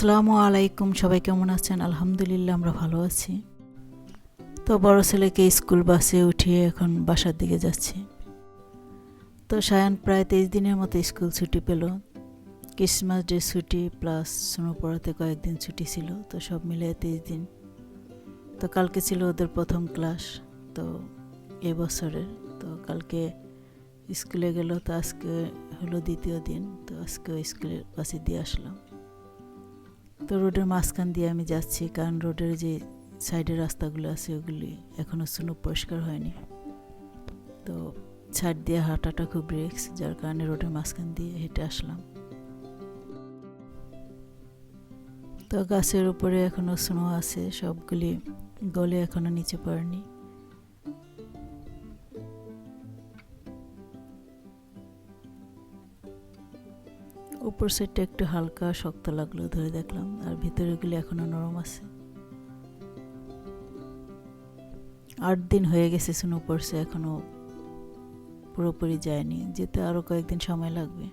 আসসালামু আলাইকুম, সবাই কেমন আছেন? আলহামদুলিল্লাহ, আমরা ভালো আছি। তো বড় ছেলেকে স্কুল বাসে উঠিয়ে এখন বাসার দিকে যাচ্ছি। তো সায়ান প্রায় তেইশ দিনের মতো স্কুল ছুটি পেল। ক্রিসমাস ডে ছুটি প্লাস স্নো পড়াতে কয়েকদিন ছুটি ছিল, তো সব মিলে তেইশ দিন। তো কালকে ছিল ওদের প্রথম ক্লাস, তো এবছরের তো কালকে স্কুলে গেল, তো আজকে হলো দ্বিতীয় দিন, তো আজকে স্কুলের বাসে দিয়ে আসলাম। তো রোডের মাঝখান দিয়ে আমি যাচ্ছি, কারণ রোডের যে সাইডের রাস্তাগুলো আছে ওগুলি এখনও স্নো পরিষ্কার হয়নি। তো ছাড় দিয়ে হাঁটাটা খুব রিক্স যার কারণে রোডের মাঝখান দিয়ে হেঁটে আসলাম। তো গাছের উপরে এখনও স্নো আছে, সবগুলি গলে এখনও নিচে পড়েনি। উপর সাইডটা একটু হালকা শক্ত লাগল ধরে দেখলাম, আর ভিতরে গুলি এখনও নরম আছে। আট দিন হয়ে গেছে স্নো পড়ছে এখনও পুরোপুরি যায়নি, যেতে আরও কয়েকদিন সময় লাগবে।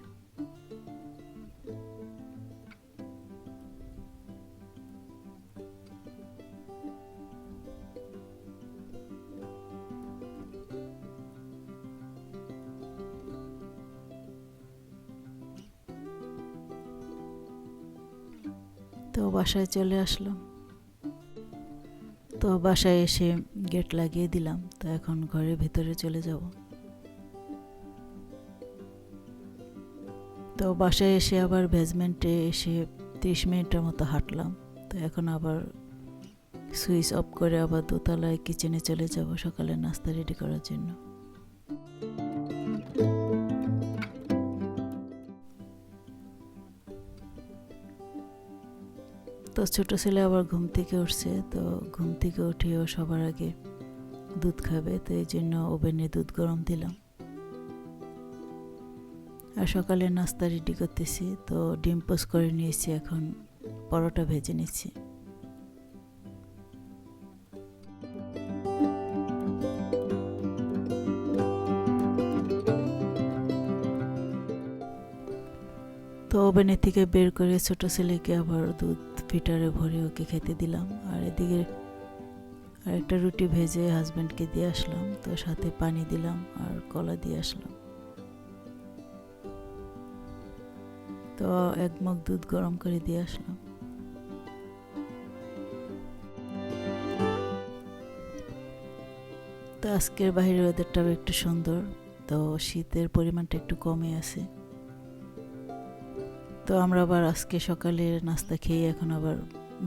তো বাসায় চলে আসলাম। তো বাসায় এসে গেট লাগিয়ে দিলাম, তো এখন ঘরের ভেতরে চলে যাব। তো বাসায় এসে আবার বেজমেন্টে এসে তিরিশ মিনিটের মতো হাঁটলাম, তো এখন আবার সুইচ অফ করে আবার দোতলায় কিচেনে চলে যাব সকালে নাস্তা রেডি করার জন্য। তো ছোট ছেলে আবার ঘুম থেকে উঠছে, তো ঘুম থেকে উঠেও সবার আগে দুধ খাবে, তো এই জন্য ওভেনে দুধ গরম দিলাম। আর সকালে নাস্তা রেডি করতেছি, তো ডিম পোস্ট করে নিয়েছি, এখন পরোটা ভেজে নিচ্ছি। তো ওভেনের থেকে বের করে ছোট ছেলেকে আবার দুধ ফিটারে ভরে ওকে খেতে দিলাম। আর এদিকে আরেকটা রুটি ভেজে হাজব্যান্ডকে দিয়ে আসলাম। তো সাথে পানি দিলাম আর কলা দিয়ে আসলাম। তো এক মগ দুধ গরম করে দিয়ে আসলাম। তো আজকের বাইরের ওয়েদারটাও একটু সুন্দর। তো শীতের পরিমাণটা একটু কমে আছে। তো আমরা আবার আজকে সকালে নাস্তা খেয়ে এখন আবার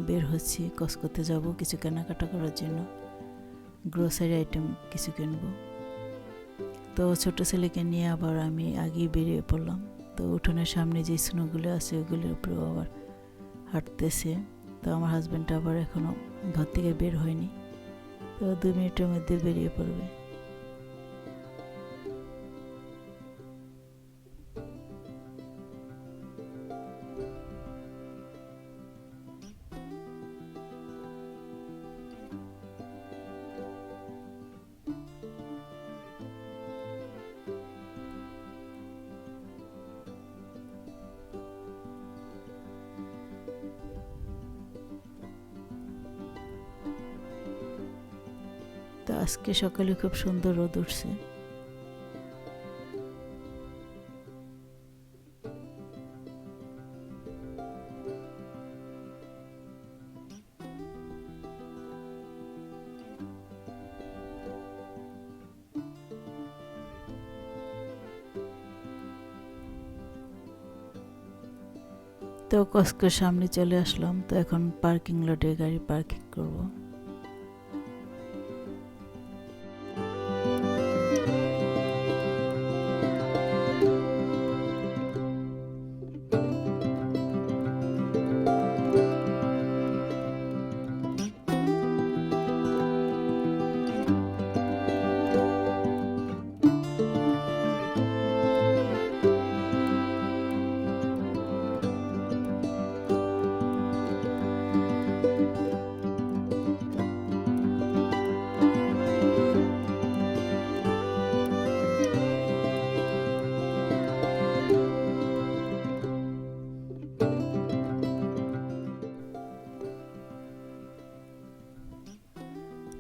বের হচ্ছি কসকোতে যাব কিছু কেনাকাটা করার জন্য। গ্রোসারি আইটেম কিছু কিনবো। তো ছোট ছেলেকে নিয়ে আবার আমি আগেই বেরিয়ে পড়লাম। তো উঠোনের সামনে যে স্নোগুলো আছে ওগুলোর উপরেও আবার হাঁটতেছে। তো আমার হাজব্যান্ড আবার এখনও ঘর থেকে বের হয়নি। তো দু মিনিটের মধ্যে বেরিয়ে পড়বে। তো আজকে সকালে খুব সুন্দর রোদ উঠছে। তো কস্কোর সামনে চলে আসলাম, তো এখন পার্কিং লটে গাড়ি পার্কিং করব।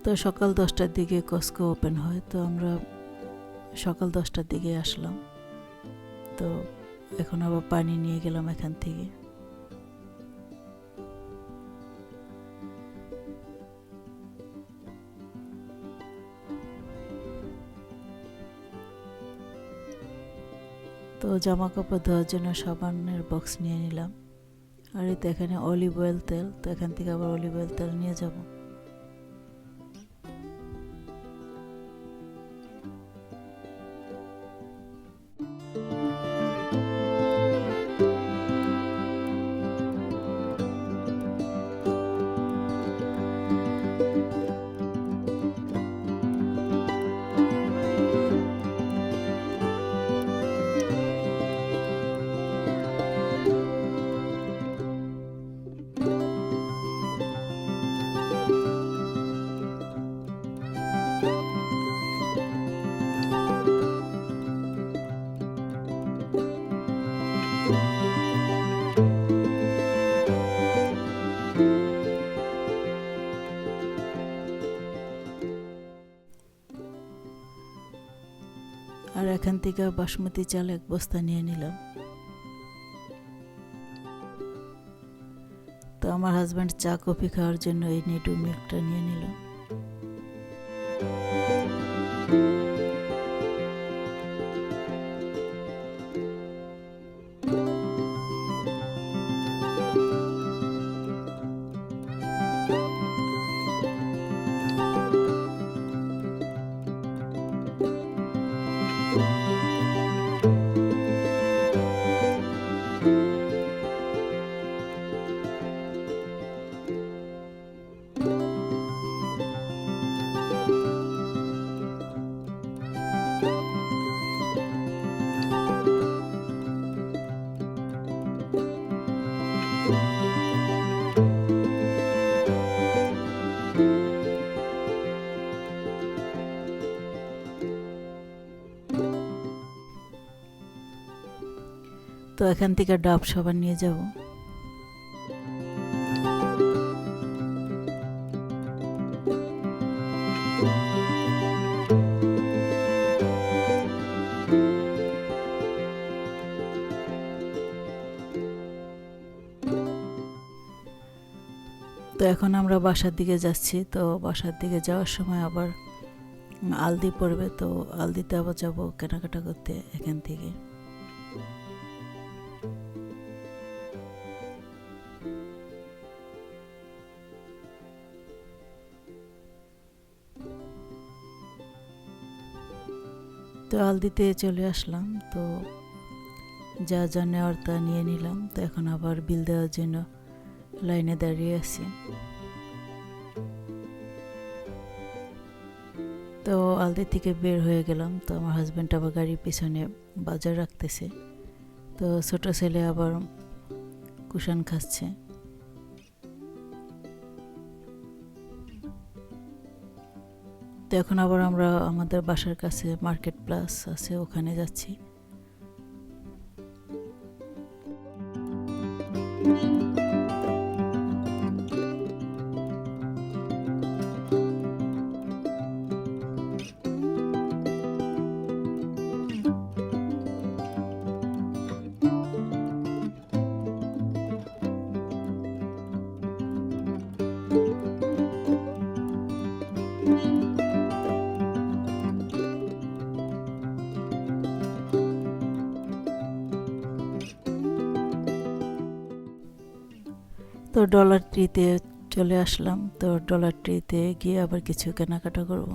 তো সকাল দশটার দিকে কস্কো ওপেন হয়, তো আমরা সকাল দশটার দিকে আসলাম। তো এখন আবার পানি নিয়ে গেলাম এখান থেকে। তো জামা কাপড় ধোয়ার জন্য সাবানের বক্স নিয়ে নিলাম। আর এই তো এখানে অলিভ অয়েল তেল, তো এখান থেকে আবার অলিভ অয়েল তেল নিয়ে যাব। আর এখান থেকে বাসমতি চাল এক বস্তা নিয়ে নিলাম। তো আমার হাজব্যান্ড চা কফি খাওয়ার জন্য এই নেটু মিল্কটা নিয়ে নিলাম তো এখান থেকে ডাব সাবান নিয়ে যাব। তো এখন আমরা বাসার দিকে যাচ্ছি। তো বাসার দিকে যাওয়ার সময় আবার আলদি পড়বে, তো আলদিতে আবার যাব কেনাকাটা করতে এখান থেকে। তো আলদিতে চলে আসলাম, তো যা যা নেওয়ার তা নিয়ে নিলাম, তো এখন আবার বিল দেওয়ার জন্য লাইনে দাঁড়িয়ে আছি। তো আলদি থেকে বের হয়ে গেলাম, তো আমার হাজব্যান্ড আবার গাড়ির পিছনে বাজার রাখতেছে, তো ছোট ছেলে আবার কুশান খাচ্ছে। তো এখন আবার আমরা আমাদের বাসার কাছে মার্কেট প্লাস আছে ওখানে যাচ্ছি। তো ডলার ট্রিতে চলে আসলাম তো ডলার ট্রিতে গিয়ে আবার কিছু কেনাকাটা করব।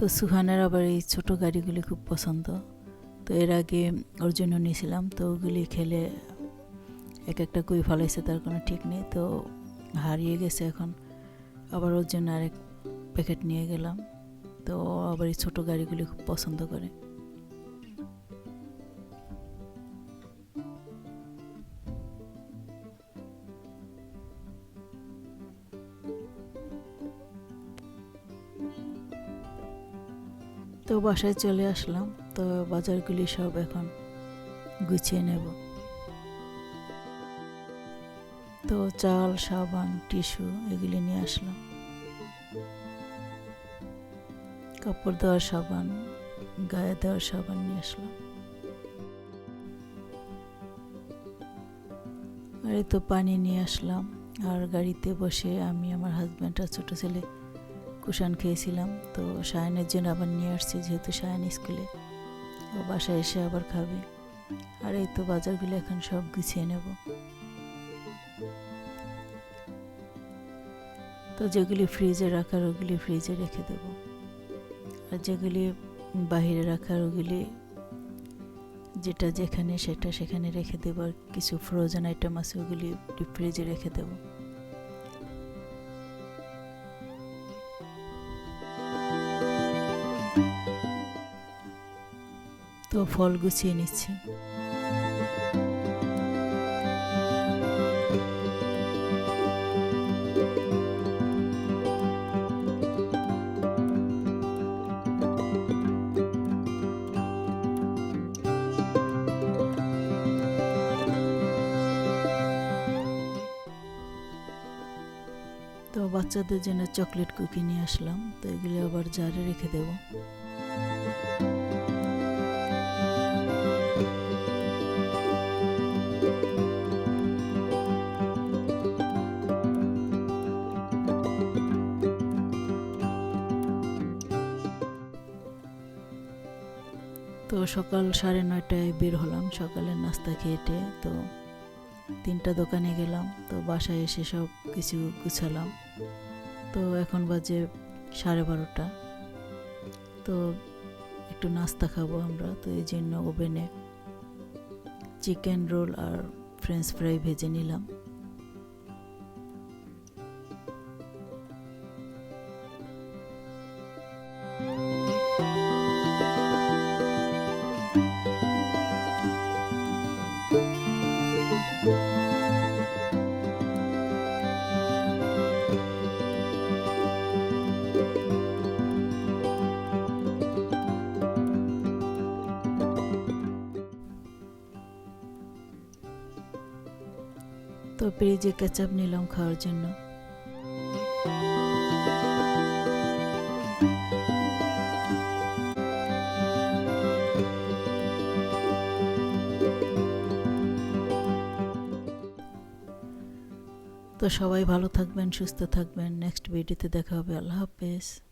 তো সুহানের আবার এই ছোটো গাড়িগুলি খুব পছন্দ। তো এর আগে ওর জন্য নিয়েছিলাম, তো ওগুলি খেলে এক একটা কই ফলাইছে তার কোনো ঠিক নেই, তো হারিয়ে গেছে এখন। আবার ওর জন্য আরেক প্যাকেট নিয়ে গেলাম, তো আবার এই ছোটো গাড়িগুলি খুব পছন্দ করে। তো বাসায় চলে আসলাম। তো বাজারগুলি সব এখন গুছিয়ে নেব। তো চাল, সাবান, টিস্যু এগুলি নিয়ে আসলাম। কাপড় দেওয়ার সাবান, গায়ে দেওয়ার সাবান নিয়ে আসলাম। আর তো পানি নিয়ে আসলাম। আর গাড়িতে বসে আমি আমার হাজব্যান্ড আর ছোটো ছেলে কুশান খেয়েছিলাম, তো সায়নের জন্য আবার নিয়ে আসছি যেহেতু সায়ন স্কুলে। ও বাসায় এসে আবার খাবে। আর এই তো বাজারগুলো এখন সব গুছিয়ে নেব। তো যেগুলি ফ্রিজে রাখার ওগুলি ফ্রিজে রেখে দেব। আর যেগুলি বাহিরে রাখার ওগুলি যেটা যেখানে সেটা সেখানে রেখে দেবো। আর কিছু ফ্রোজেন আইটেম আছে ওগুলি ফ্রিজে রেখে দেবো। ফল গুছিয়ে নিচ্ছি। তো বাচ্চাদের জন্য চকলেট কুকি নিয়ে আসলাম, তো এগুলি আবার জারে রেখে দেবো। তো সকাল সাড়ে নয়টায় বের হলাম, সকালের নাস্তা খেয়েটে তো তিনটা দোকানে গেলাম, তো বাসায় এসে সব কিছু গুছালাম। তো এখন বাজে সাড়ে বারোটা। তো একটু নাস্তা খাব আমরা, তো এই জন্য ওভেনে চিকেন রোল আর ফ্রেঞ্চ ফ্রাই ভেজে নিলাম। তো ফ্রিজে কেচাপ নিলাম খাওয়ার জন্য। তো সবাই ভালো থাকবেন, সুস্থ থাকবেন। নেক্সট ভিডিওতে দেখা হবে। আল্লাহ হাফেজ।